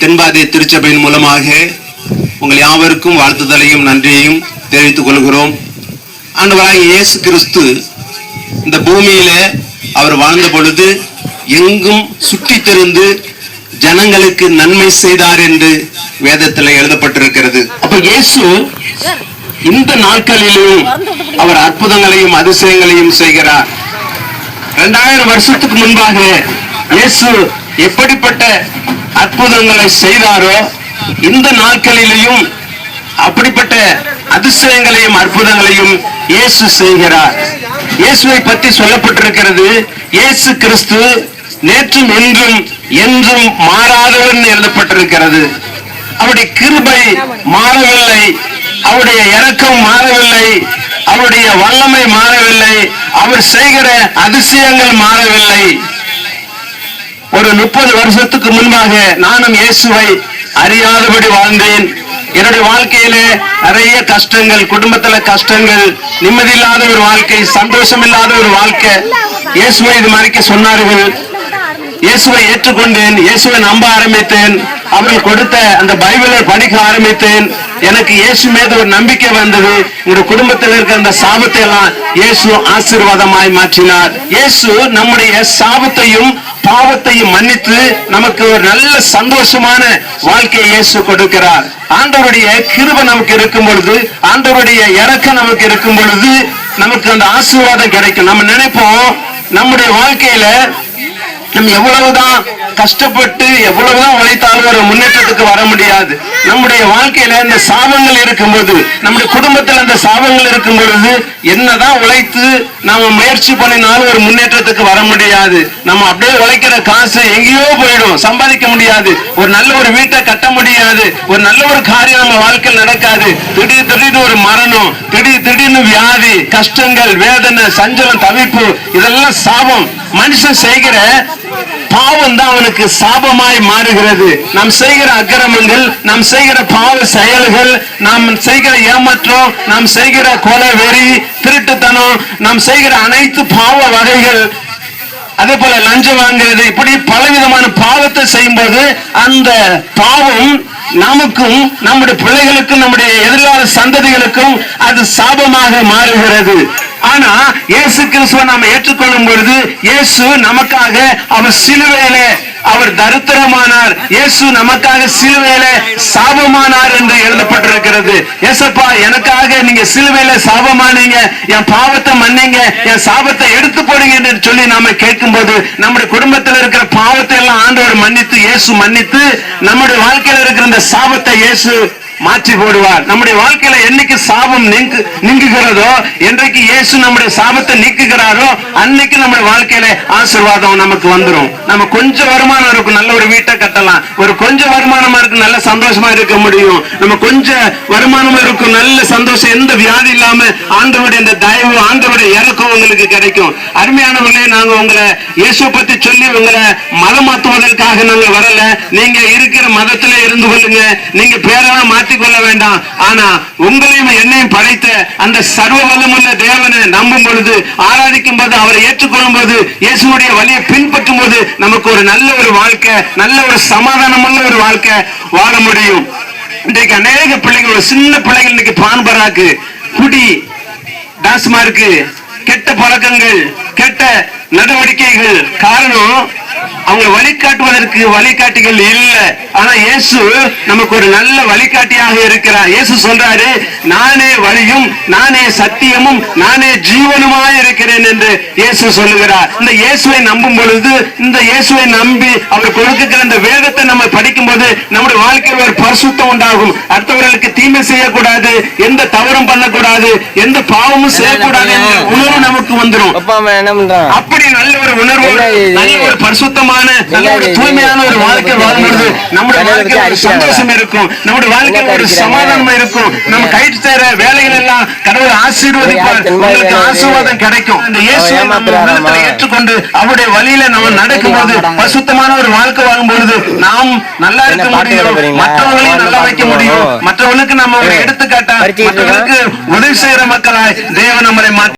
தென்பாதி திருச்சபையின் மூலமாக உங்கள் யாவருக்கும் வாழ்த்துதலையும் நன்றியையும் தெரிவித்துக் கொள்கிறோம். ஆண்டவராக இயேசு கிறிஸ்து இந்த பூமியில அவர் வாழ்ந்த பொழுது எங்கும் சுற்றித் தெரிந்து ஜனங்களுக்கு நன்மை செய்தார் என்று வேதத்தில் எழுதப்பட்டிருக்கிறது. அப்ப இயேசு இந்த நாட்களிலும் அவர் அற்புதங்களையும் அதிசயங்களையும் செய்கிறார். இரண்டாயிரம் வருஷத்துக்கு முன்பாக இயேசு எப்படிப்பட்ட அற்புதங்களை செய்தாரோ இந்த நாட்களிலேயும் அப்படிப்பட்ட அதிசயங்களையும் அற்புதங்களையும் இயேசு செய்கிறார். இயேசுவை பற்றி சொல்லப்பட்டிருக்கிறது இயேசு கிறிஸ்து நேற்றும் இன்றும் என்றும் மாறாதவர் எழுதப்பட்டிருக்கிறது. அவருடைய கிருபை மாறவில்லை அவருடைய இறக்கம் மாறவில்லை அவருடைய வல்லமை மாறவில்லை அவர் செய்கிற அதிசயங்கள் மாறவில்லை. ஒரு முப்பது வருஷத்துக்கு முன்பாக நானும் இயேசுவை அறியாதபடி வாழ்ந்தேன். என்னுடைய வாழ்க்கையிலே நிறைய கஷ்டங்கள் குடும்பத்துல கஷ்டங்கள் நிம்மதி இல்லாத ஒரு வாழ்க்கை சந்தோஷம் இல்லாத ஒரு வாழ்க்கை. இயேசுவை இது மாதிரிக்கு சொன்னார்கள். இயேசுவை ஏற்றுக்கொண்டேன் இயேசுவை நம்ப ஆரம்பித்தேன். அவர்கள் கொடுத்த அந்த பைபிளை படிக்க ஆரம்பித்தேன். எனக்கு இயேசு மீது ஒரு நம்பிக்கை வந்தது. இந்த குடும்பத்தில் இருக்கிற அந்த சாபத்தை எல்லாம் இயேசு ஆசீர்வாதமாய் மாற்றினார். இயேசு நம்முடைய சாபத்தையும் பாவத்தையும் மன்னித்து நமக்கு ஒரு நல்ல சந்தோஷமான வாழ்க்கையை இயேசு கொடுக்கிறார். ஆண்டவருடைய கிருப நமக்கு இருக்கும் பொழுது ஆண்டவருடைய இறக்கம் நமக்கு இருக்கும் பொழுது நமக்கு அந்த ஆசீர்வாதம் கிடைக்கும். நம்ம நினைப்போம் நம்முடைய வாழ்க்கையில நம்ம எவ்வளவுதான் கஷ்டப்பட்டு எவ்வளவுதான் உழைத்தாலும் ஒரு முன்னேற்றத்துக்கு வர முடியாது. நம்முடைய வாழ்க்கையில இந்த சாபங்கள் இருக்கும்போது நம்முடைய குடும்பத்தில் அந்த சாபங்கள் இருக்கும் பொழுது என்னதான் உழைத்து நாம முயற்சி பண்ணினாலும் ஒரு முன்னேற்றத்துக்கு வர முடியாது. நம்ம அப்படியே உழைக்கிற காசு எங்கேயோ போயிடும். சம்பாதிக்க முடியாது. ஒரு நல்ல ஒரு வீட்டை கட்ட முடியாது. ஒரு நல்ல ஒரு காரியம் நம்ம வாழ்க்கையில் நடக்காது. திடீர் திடீர்னு ஒரு மரணம் திடீர் திடீர்னு வியாதி கஷ்டங்கள் வேதனை சஞ்சலம் தவிப்பு இதெல்லாம் சாபம். மனுஷன் செய்கிற பாவம் தான் அவனுக்கு சாபமாய் மாறுகிறது. நாம் செய்கிற அக்கிரமங்கள் நாம் செய்கிற பாவ செயல்கள் நாம் செய்கிற ஏமாற்றம் நாம் செய்கிற கொலை வெறி திருட்டுத்தனம் நாம் செய்கிற அனைத்து பாவ வகைகள் அதே போல லஞ்சம் வாங்குறது இப்படி பலவிதமான பாவத்தை செய்யும்போது அந்த பாவம் நமக்கும் நம்முடைய பிள்ளைகளுக்கும் நம்முடைய எதிர்கால சந்ததிகளுக்கும் அது சாபமாக மாறுகிறது. ஆனா இயேசு கிறிஸ்துவை நாம ஏற்றுக்கொள்ளும் பொழுது இயேசு நமக்காக அவர் சிலுவையிலே அவர் தரித்திரமானார். இயேசு நமக்காக சிலுவையில சாபமானார் என்று எழுதப்பட்டிருக்கிறது. ஏசப்பா எனக்காக நீங்க சிலுவையில சாபமானீங்க. என் பாவத்தை மன்னிங்க. என் சாபத்தை எடுத்து போடுங்க என்று சொல்லி நாம கேட்கும்போது நம்முடைய குடும்பத்தில் இருக்கிற பாவத்தை எல்லாம் ஆண்டவர் மன்னித்து இயேசு மன்னித்து நம்முடைய வாழ்க்கையில் இருக்கிற இந்த சாபத்தை இயேசு மாற்றி போடுவார். நம்முடைய வாழ்க்கையில என்னைக்கு சாபம் நீங்குகிறதோ என்றைக்கு இயேசு நம்முடைய சாபத்தை நீக்குகிறாரோ அன்னைக்கு நம்முடைய வாழ்க்கையில ஆசிர்வாதம் நமக்கு வந்துடும் நம்ம கொஞ்சம் வருமானம் வருமானம் இருக்கும் நல்ல ஒரு வீட்டை கட்டலாம். ஒரு கொஞ்சம் வருமானமா இருக்கு நல்ல சந்தோஷமா இருக்க முடியும். நம்ம கொஞ்சம் வருமானமா இருக்கும் நல்ல சந்தோஷம் எந்த வியாதி இல்லாம ஆண்டவருடைய இந்த தயவு ஆண்டவருடைய இறக்கம் உங்களுக்கு கிடைக்கும். அருமையானவர்களே நாங்க உங்களை இயேசு பத்தி சொல்லி உங்களை மதம் மாத்துவதற்காக நாங்க வரல. நீங்க இருக்கிற மதத்துல இருந்து கொள்ளுங்க. நீங்க பேரெல்லாம் மாத்திக்கொள்ள வேண்டாம். ஆனா உங்களையும் என்னையும் படைத்த அந்த சர்வ வல்லமுள்ள தேவனை நம்பும் பொழுது ஆராதிக்கும் போது அவரை ஏற்றுக்கொள்ளும் போது இயேசுடைய வழியை பின்பற்றும் போது நமக்கு ஒரு நல்ல ஒரு வாழ்க்கை நல்ல ஒரு சமாதானமுள்ள ஒரு வாழ்க்கை வாழ முடியும். இன்றைக்கு அநேக பிள்ளைகள் சின்ன பிள்ளைகள் இன்னைக்கு பான்பராக்கு குடி டாஸ்மார்க்கு கெட்ட பழக்கங்கள் கெட்ட நடவடிக்கைகள் காரணம் அவங்க வழிகாட்டுவதற்கு வழிகாட்டிகள் இல்ல. ஆனா இயேசு நமக்கு ஒரு நல்ல வழிகாட்டியாக இருக்கிறார். இயேசு சொல்றாரு நானே வழியும் நானே சத்தியமும் நானே ஜீவனுமாய் இருக்கிறேன் என்று இயேசு சொல்லுகிறார். இந்த இயேசுவை நம்பும் பொழுது இந்த இயேசுவை நம்பி அவர் கொடுக்கிற இந்த வேதத்தை நம்ம படிக்கும் போது நம்முடைய வாழ்க்கையில் ஒரு பரிசுத்தம் உண்டாகும். அடுத்தவர்களுக்கு தீமை செய்யக்கூடாது எந்த தவறும் பண்ணக்கூடாது எந்த பாவமும் செய்யக்கூடாது என்ற உணர்வு நமக்கு வந்துடும் அப்படி நல்ல ஒரு உணர்வு? நல்ல ஒரு பரிசுத்தமான நல்ல ஒரு தூய்மையான ஒரு வாழ்க்கை வாழும்பொழுது நம்முடைய வாழ்க்கையில் ஒரு சந்தோஷம் இருக்கும். நம்முடைய வாழ்க்கையில் ஒரு சமாதானம் இருக்கும். நம்ம கைட்டு சேர வேலைகள் எல்லாம் கடவுள் ஆசீர்வதிப்பார் உங்களுக்கு ஆசீர்வாதம் கிடைக்கும். இந்த இயேசுவை நம்ம உள்ளத்துல ஏற்றுக்கொண்டு அவருடைய வழியில நம்ம நடக்கும்போது பரிசுத்தமான ஒரு வாழ்க்கை வாழும் பொழுது நாம் நல்லா இருக்க முடியும். பாடுறீங்களா? மற்றவங்களையும் நல்லா வைக்க முடியும். மற்றவர்களுக்கு நம்ம ஒரு எடுத்துக்காட்டா? மற்றவர்களுக்கு உதவி செய்யற மக்களாய் தேவன் நம்மளை